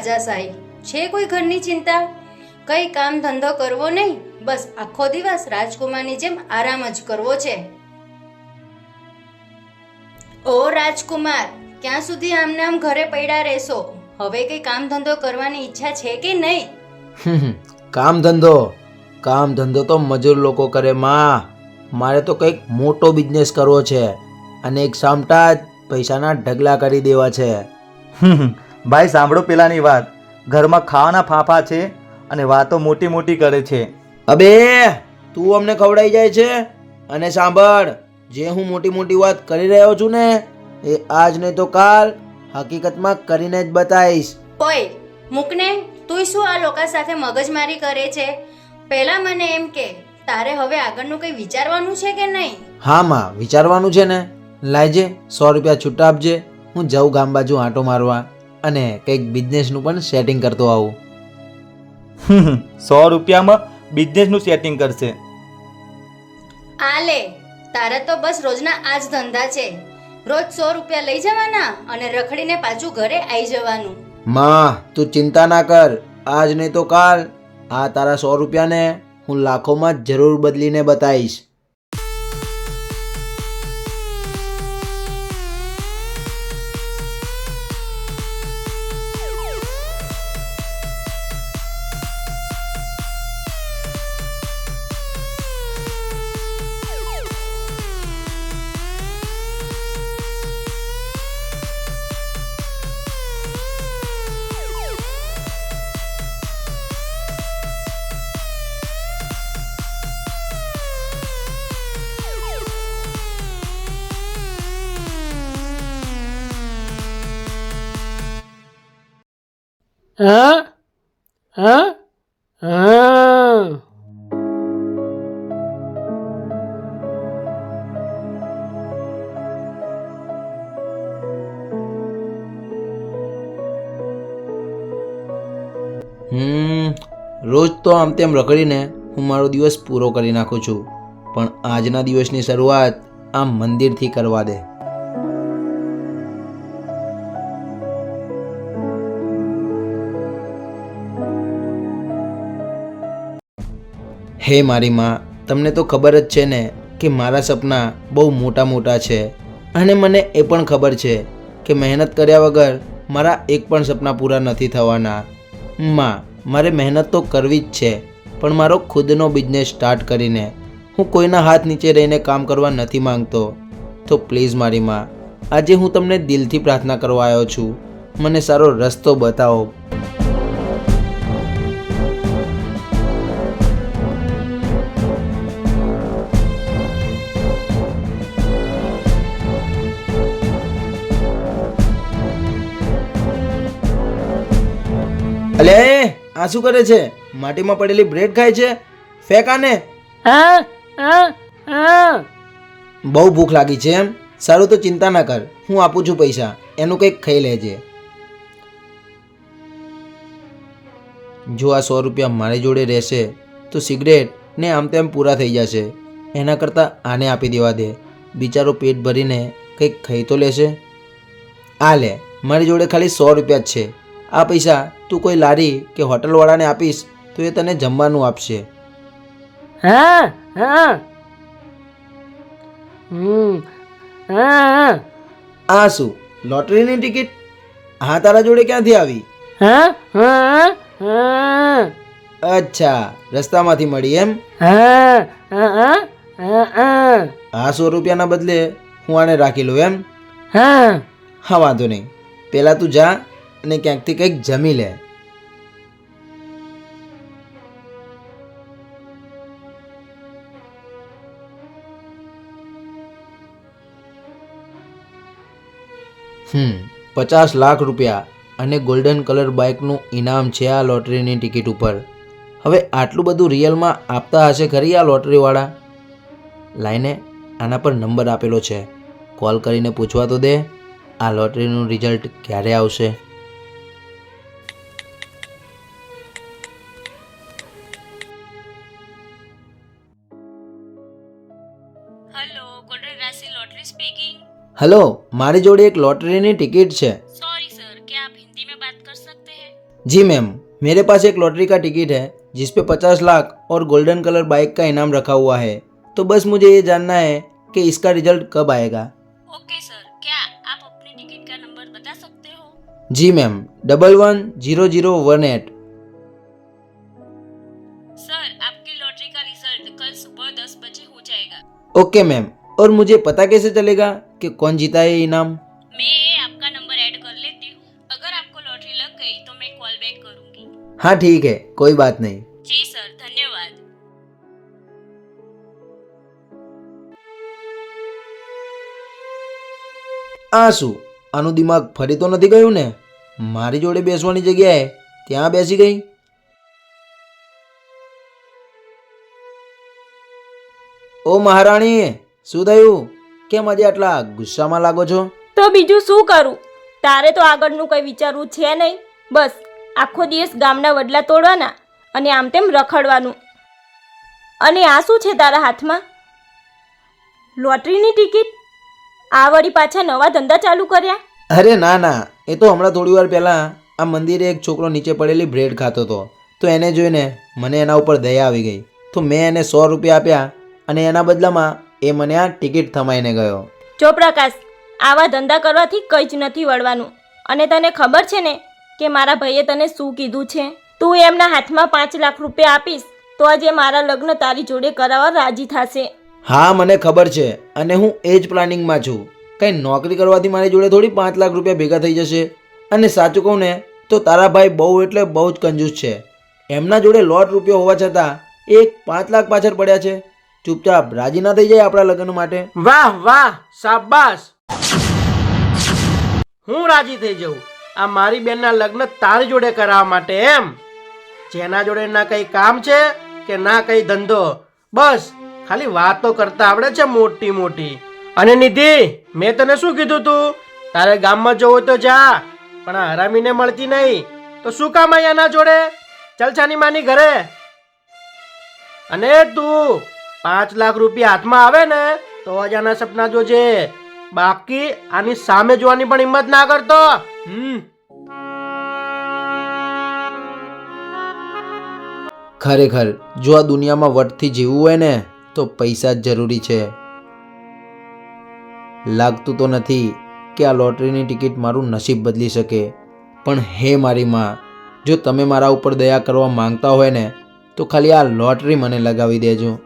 રાજાશાહી છે કોઈ ઘરની ચિંતા? કઈ કામ ધંધો કરવો નહીં બસ આખો દિવસ રાજકુમારની જેમ આરામ જ કરવો છે. ઓ રાજકુમાર ક્યાં સુધી આમને આમ ઘરે પડ્યા રહેશો? હવે કઈ કામ ધંધો કરવાની ઈચ્છા છે કે નહીં? કામ ધંધો? કામ ધંધો તો મજૂર લોકો કરે માં. મારે તો કંઈક મોટો બિઝનેસ કરવો છે અને એક સામટા જ પૈસાના ઢગલા કરી દેવા છે. હમ, ભાઈ સાંભળો પેલાની વાત. ઘરમાં ખાવાના ફાંફા છે અને વાતો મોટી મોટી કરે છે. અબે તું અમને ખવડાઈ જાય છે? અને સાંભળ જે હું મોટી મોટી વાત કરી રહ્યો છું ને એ આજ નહીં તો કાલ હકીકતમાં કરીને જ બતાવીશ. ઓય મૂકને તું શું આ લોકો સાથે મગજમારી કરે છે? પહેલા મને એમ કે તારે હવે આગળનું કંઈ વિચારવાનું છે કે નહીં? હા માં વિચારવાનું છે ને. લાયજે સો રૂપિયા છૂટા આપજે. હું જાઉં ગામ બાજુ આંટો મારવા. અને કંઈક બિઝનેસનું પણ સેટિંગ કરતો આવું. સો રૂપિયામાં બિઝનેસનું સેટિંગ કરશે. આ લે તારા તો બસ રોજના આ જ ધંધા છે. રોજ સો રૂપિયા લઈ જવાના અને રખડીને પાછું ઘરે આવી જવાનું. માં તું ચિંતા ના કર. આજ નહીં તો કાલ. આ તારા સો રૂપિયાને હું લાખોમાં જરૂર બદલીને બતાવીશ. હા હા હા રોજ તો આમ તેમ રખડીને હું મારો દિવસ પૂરો કરી નાખું છું. પણ આજના દિવસની શરૂઆત આમ મંદિરથી કરવા દે. હે મારી માં, તમને તો ખબર જ છે ને કે મારા સપના બહુ મોટા મોટા છે. અને મને એ પણ ખબર છે કે મહેનત કર્યા વગર મારા એક પણ સપના પૂરા નથી થવાના. માં, મારે મહેનત તો કરવી જ છે, પણ મારો ખુદનો બિઝનેસ સ્ટાર્ટ કરીને હું કોઈના હાથ નીચે રહીને કામ કરવા નથી માંગતો. તો પ્લીઝ મારી માં, આજે હું તમને દિલથી પ્રાર્થના કરવા આવ્યો છું. મને સારો રસ્તો બતાવો. અલે આ શું કરે છે? માટીમાં પડેલી બ્રેડ ખાય છે? ફેંકાને બહુ ભૂખ લાગી છે એમ. સારું તો ચિંતા ના કર. હું આપું છું પૈસા. એનું કંઈક ખાઈ લેજે. જો આ સો રૂપિયા મારી જોડે રહેશે તો સિગરેટ ને આમ તેમ પૂરા થઈ જશે. એના કરતાં આને આપી દેવા દે. બિચારો પેટ ભરીને કંઈક ખાઈ તો લેશે. આ લે મારી જોડે ખાલી સો રૂપિયા જ છે. આ પૈસા તું કોઈ લારી કે હોટલવાળાને આપીશ તો એ તને જમવાનું આપશે. હા હા. હમ હા આ શું લોટરીની ટિકિટ? હા તારા જોડે ક્યાંથી આવી? હા હા હા અચ્છા રસ્તામાંથી મળી એમ? હા હા હા. આ સો રૂપિયાના બદલે હું આને રાખી લઉં એમ? હા. હા વાંધો નહીં. પહેલાં તું જા અને ક્યાંકથી કંઈક જમી લે. હમ, પચાસ લાખ રૂપિયા અને ગોલ્ડન કલર બાઇકનું ઇનામ છે આ લોટરીની ટિકિટ ઉપર. હવે આટલું બધું રિયલમાં આપતા હશે ખરી આ લોટરીવાળા? લાઈને આના પર નંબર આપેલો છે. કોલ કરીને પૂછવા તો દે, આ લોટરીનું રિઝલ્ટ ક્યારે આવશે? hello golden Rashi lottery speaking hello મારી જોડે એક લોટરીની ટિકિટ છે सॉरी सर क्या आप जी मैम मेरे पास एक लॉटरी का टिकट है जिस पे पचास लाख और गोल्डन कलर बाइक का इनाम रखा हुआ है तो बस मुझे ये जानना है कि इसका रिजल्ट कब आएगा ओके सर क्या आप अपनी टिकट का नंबर बता सकते हो जी ma'am double one zero zero one eight okay ma'am और मुझे पता कैसे चलेगा कि कौन जीता है ये इनाम मैं आपका नंबर ऐड कर लेती हूँ अगर आपको लॉटरी लग गई तो मैं कॉल बैक करूंगी हाँ ठीक है कोई बात नहीं जी सर धन्यवाद આ શું આનું દિમાગ ફરી તો નથી ગયું ને મારી જોડે બેસવાની જગ્યાએ ત્યાં બેસી ગઈ ઓ મહારાણી શું થયું? કેમ આજે આટલા ગુસ્સામાં લાગો છો? તો બીજું શું કરું? તારે તો આગળનું કંઈ વિચારવું છે નહીં. બસ આખો દિવસ ગામના વડલા તોડવાના અને આમ તેમ રખડવાનું. અને આ શું છે તારા હાથમાં? લોટરીની ટિકિટ? આ વળી પાછા નવા ધંધા ચાલુ કર્યા? અરે ના ના એ તો હમણાં થોડી વાર પહેલાં આ મંદિરે એક છોકરો નીચે પડેલી બ્રેડ ખાતો હતો. તો એને જોઈને મને એના ઉપર દયા આવી ગઈ. તો મેં એને સો રૂપિયા આપ્યા અને એના બદલામાં એ મને આ ટિકિટ થમાઈને ગયો. જો પ્રકાશ આવા ધંધા કરવાથી કંઈ જ નથી વળવાનું. અને તને ખબર છે ને કે મારા ભાઈએ તને શું કીધું છે? તું એમના હાથમાં પાંચ લાખ રૂપિયા આપીશ તો આજે મારા લગ્ન તારી જોડે કરાવવા રાજી થશે. હા મને ખબર છે અને હું એ જ પ્લાનિંગમાં છું. કંઈ નોકરી કરવાથી મારી જોડે થોડી પાંચ લાખ રૂપિયા ભેગા થઈ જશે? અને સાચું કહું ને તો તારા ભાઈ બહુ એટલે બહુ જ કંજૂસ છે. એમના જોડે લોટ રૂપિયો હોવા છતાં એક પાંચ લાખ પાછળ પડ્યા છે. ચૂપચાપ રાજી ના થઈ જાય આપણા લગ્ન માટે? વાહ વાહ, શાબાશ. હું રાજી થઈ જઉં. આ મારી બેનના લગ્ન તારી જોડે કરાવવા માટે એમ. જેના જોડે ના કઈ કામ છે કે ના કઈ ધંધો. બસ, ખાલી વાતો કરતા આવડે છે મોટી મોટી. અને નિધિ, મેં તને શું કીધું તું? તારે ગામમાં જવું હોય તો જા, પણ આ હરામીને મળતી નહીં. તો શું કામ અહીંયા ના જોડે? ચાલ છાની માની ઘરે. અને તું પાંચ લાખ રૂપિયા હાથમાં આવે ને, તો જ આના સપના જોજે. બાકી આની સામે જોવાની પણ હિંમત ના કરતો. હમ. ખરેખર, જો આ દુનિયામાં વટથી જીવવું હોય ને, તો પૈસા જ જરૂરી છે. લાગતું તો નથી કે આ લોટરીની ટિકિટ મારું નસીબ બદલી શકે. પણ હે મારી માં, જો તમે મારા ઉપર દયા કરવા માંગતા હોય ને, તો ખાલી આ લોટરી મને લગાવી દેજો.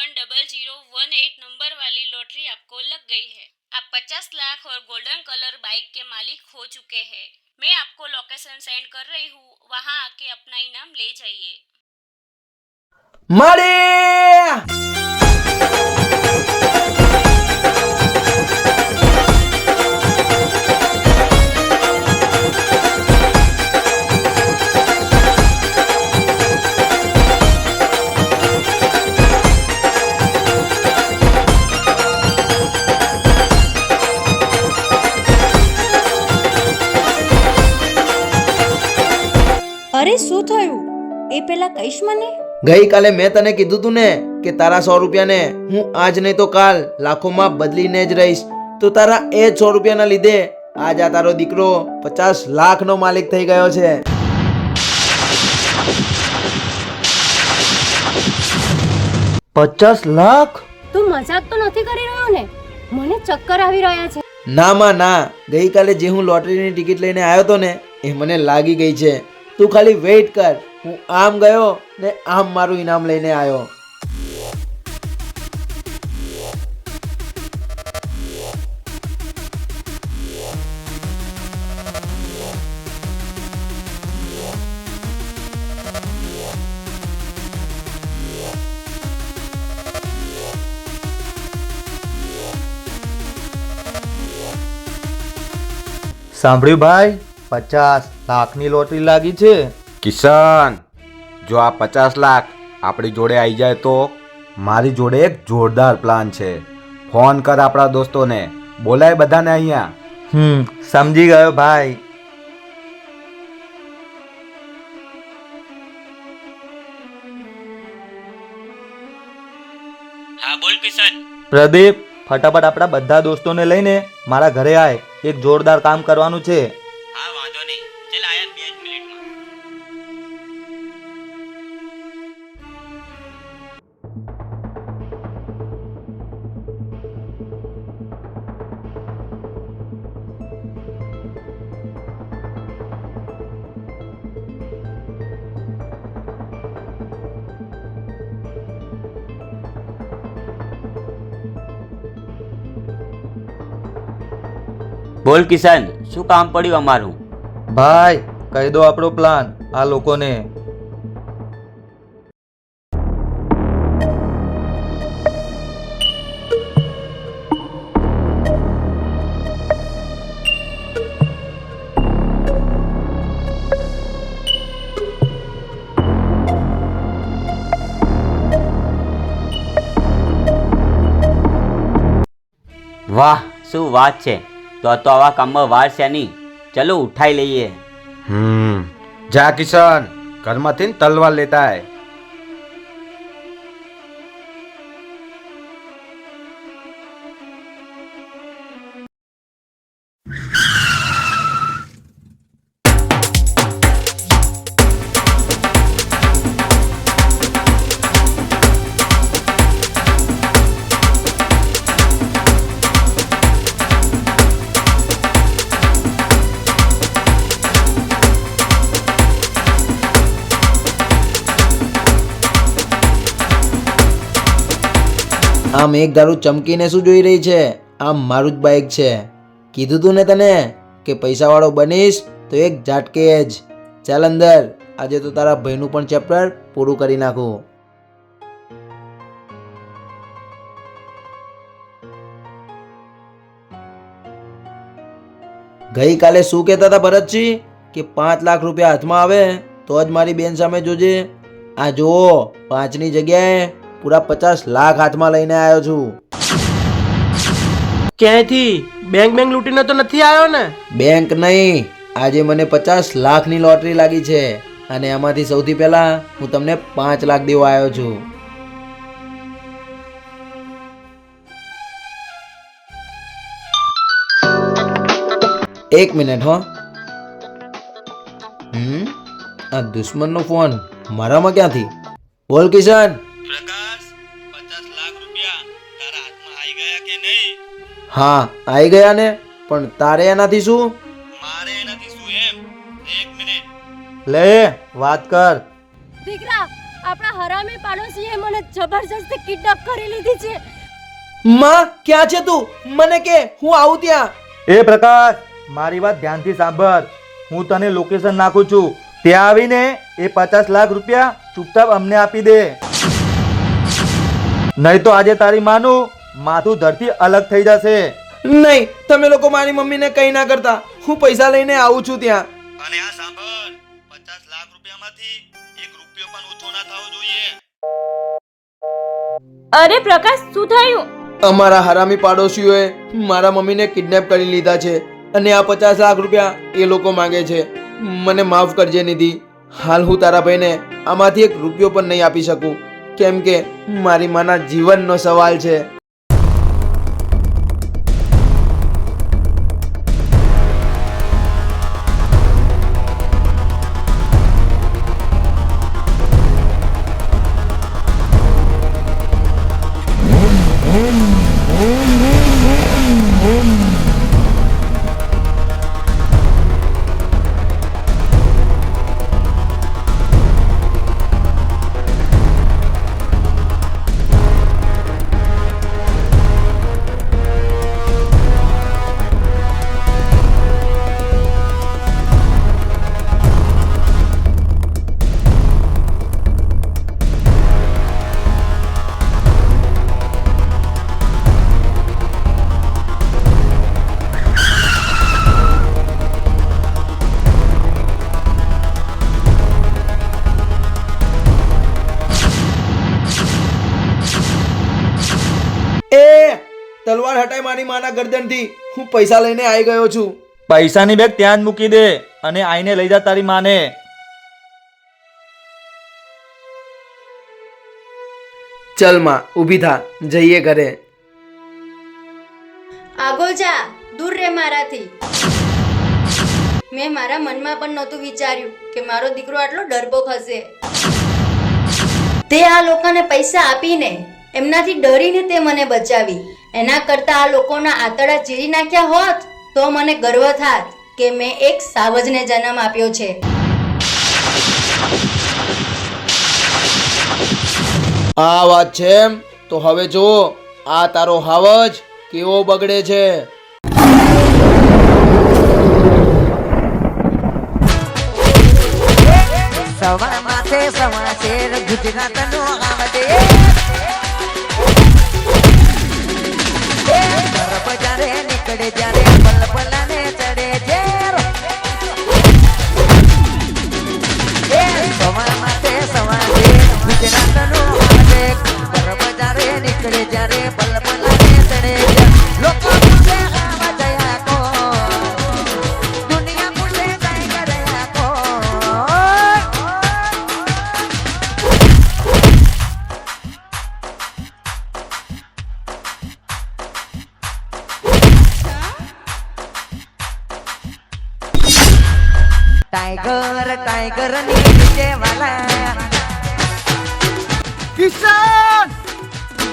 One double zero one eight number वाली लॉटरी आपको लग गई है। आप पचास लाख और गोल्डन कलर बाइक के मालिक हो चुके हैं। मैं आपको लोकेशन सेंड कर रही हूँ। वहाँ आके अपना इनाम ले जाइए। ગઈકાલે મેં તને કીધું તું ને કે તારા સો રૂપિયાને હું આજ નહીં તો કાલ લાખોમાં બદલીને જ રહીશ. તો તારા એ જ સો રૂપિયાના લીધે આજ આ તારો દીકરો પચાસ લાખનો માલિક થઈ ગયો છે. પચાસ લાખ? તું મજાક તો નથી કરી રહ્યો ને? મને ચક્કર આવી રહ્યા છે. ના માં ના. ગઈકાલે જે હું લોટરીની ટિકિટ લઈને આવ્યો હતો ને એ મને લાગી ગઈ છે. તું ખાલી વેઇટ કર. હું આમ ગયો ને આમ મારું ઇનામ લઈને આવ્યો. સાંભળ્યું ભાઈ? પચાસ લાખની લોટરી લાગી છે. કિશન જો આ પચાસ લાખ આપણી જોડે આવી જાય તો? મારી જોડે એક જોરદાર પ્લાન છે. ફોન કર આપણા દોસ્તોને. બોલાય બધાને અહીંયા. હમ સમજી ગયો ભાઈ. હા બોલ કિશન. પ્રદીપ ફટાફટ આપણા બધા દોસ્તોને લઈને મારા ઘરે આય. એક જોરદાર કામ કરવાનું છે. બોલ કિશન શું કામ પડ્યું અમારું? ભાઈ કહી દો આપણો પ્લાન આ લોકોને. વાહ શું વાત છે. તો તો આવા કામમાં વાર છે નહીં. ચલો, ઉઠાઈ લઈએ. હમ. જા કિશન, ઘરમાંથી તલવાર લેતા આય. આમ એક ધારું ચમકીને શું જોઈ રહી છે? આમ મારું જ બાઇક છે. કીધું તું ને તને કે પૈસાવાળો બનીશ તો એક ઝાટકે જ. ચાલ અંદર, આજે તો તારા ભાઈનું પણ ચેપ્ટર પૂરું કરી નાખું. ગઈકાલે શું કહેતા હતા ભરતસિંહ કે પાંચ લાખ રૂપિયા હાથમાં આવે તો જ મારી બેન સામે જોજે. આ જુઓ, પાંચની જગ્યાએ પૂરા પચાસ લાખ હાથમાં લઈને આવ્યો છું. ક્યાંયથી? બેંક બેંક લૂંટીને તો નથી આવ્યો ને? બેંક નહીં. આજે મને પચાસ લાખની લોટરી લાગી છે અને એમાંથી સૌથી પહેલા હું તમને પાંચ લાખ દેવા આવ્યો છું. એક મિનિટ હો. હમ? આ દુશ્મનનો ફોન. મારામાં ક્યાંથી? બોલ કિશન. હા આવી ગયા ને પણ તારે એનાથી શું? મારે એનાથી શું એમ? એક મિનિટ. લે વાત કર. દીકરા આપણા હરામી પાડોશીએ મને જબરજસ્તી કિડનેપ કરી લીધી છે. માં ક્યાં છે તું? મને કે હું આવું ત્યાં. એ પ્રકાશ મારી વાત ધ્યાનથી સાંભળ. હું તને લોકેશન નાખું છું. ત્યાં આવીને એ પચાસ લાખ રૂપિયા ચૂપચાપ અમને આપી દે. નહીં તો આજે તારી માનું માથું ધરતી અલગ થઈ જશે. નહીં તમે લોકો મારી મમ્મીને કઈ ના કરતા. હું પૈસા લઈને આવું છું ત્યાં. અને આ સાંભળ પચાસ લાખ રૂપિયામાંથી એક રૂપિયો પણ ઓછો ના થવો જોઈએ. અરે પ્રકાશ શું થયું? અમારા હરામી પાડોશીઓએ મારા મમ્મીને કિડનેપ કરી લીધા છે અને આ પચાસ લાખ રૂપિયા એ લોકો માંગે છે. મને માફ કરજે નિધિ. હાલ હું તારા ભાઈને આમાંથી એક રૂપિયો પણ નહીં આપી શકું. કેમ કે મારી માના જીવનનો સવાલ છે. મારી માના ગરદનથી હું પૈસા લઈને આવી ગયો છું. પૈસાની બેગ ત્યાં જ મૂકી દે અને આઈને લઈ જા તારી માને. ચલમાં ઊભી થા જઈએ ઘરે. આગો જા દૂર રે મારાથી. મેં મારા મનમાં પણ નહોતું વિચાર્યું કે મારો દીકરો આટલો ડરપોક હશે તે આ લોકોને પૈસા આપીને એમનાથી ડરીને તે મને બચાવી. એના કરતાં આ લોકોના આતડા ચીરી નાખ્યા હોત તો મને ગર્વ થાત કે મેં એક સાવજને જન્મ આપ્યો છે. આ વાત છે એમ? તો હવે જો આ તારો હાવજ કેવો બગડે છે? સવા માથે સવા શેર ગુજરાતનો આવડે. ટાઈગર ટાઈગરની નીચે વાલા. કિશન!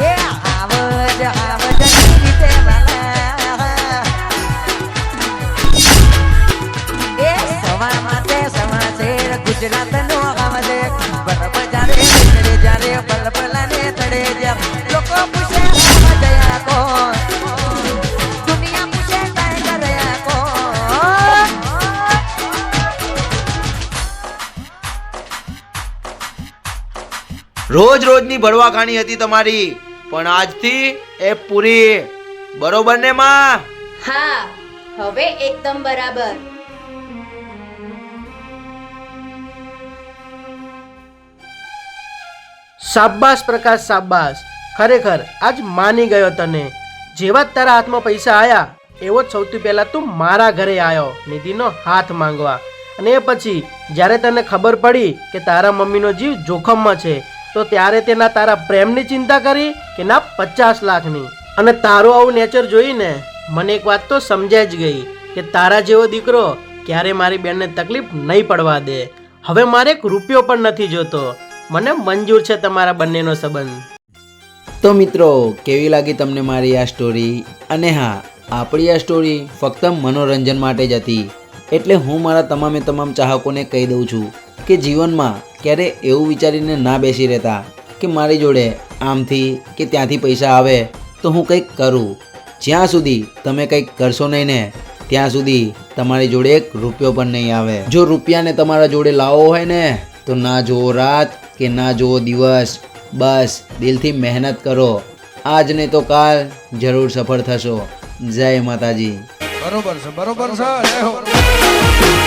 એ આવજ આવજ નીચે વાલા. એ સવા માટે સવા શેર ગુજરાત નો આવજે. બરફ જારે જારે પલપલા ને તડે રોજ રોજની ભરવાખાણી હતી તમારી. પણ આજથી એ પૂરી. બરોબર ને માં? હા હવે એકદમ બરાબર. સાબાસ પ્રકાશ સાબાસ ખરેખર આજ માની ગયો તને. જેવા જ તારા હાથમાં પૈસા આયા એવો જ સૌથી પહેલા તું મારા ઘરે આવ્યો નિધિનો હાથ માંગવા. અને એ પછી જ્યારે તને ખબર પડી કે તારા મમ્મીનો જીવ જોખમમાં છે તો ત્યારે તેના તારા પ્રેમની ચિંતા કરી કે ના, પચાસ લાખની. અને તારો આવું નેચર જોઈને મને એક વાત તો સમજાઈ જ ગઈ કે તારા જેવો દીકરો ક્યારે મારી બેનને તકલીફ નહીં પડવા દે. હવે મારે એક રૂપિયો પણ નથી જોતો. મને મંજૂર છે તમારા બંનેનો સંબંધ. તો મિત્રો, કેવી લાગી તમને મારી આ સ્ટોરી અને હા, આપણી આ સ્ટોરી ફક્ત મનોરંજન માટે જ હતી. એટલે હું મારા તમામે તમામ ચાહકોને કહી દઉં છું કે જીવનમાં ક્યારે એવું વિચારીને ના બેસી રહેતા કે મારી જોડે આમથી કે ત્યાંથી પૈસા આવે, તો હું કંઈક કરું. જ્યાં સુધી તમે કંઈક કરશો નહીં ને, ત્યાં સુધી તમારી જોડે એક રૂપિયો પણ નહીં આવે. જો રૂપિયાને તમારા જોડે લાવવો હોય ને, તો ના જુઓ રાત કે ના જુઓ દિવસ. બસ, દિલથી મહેનત કરો. આજ નહીં તો કાલ જરૂર સફળ થશો. જય માતાજી. બરોબર છે બરોબર છે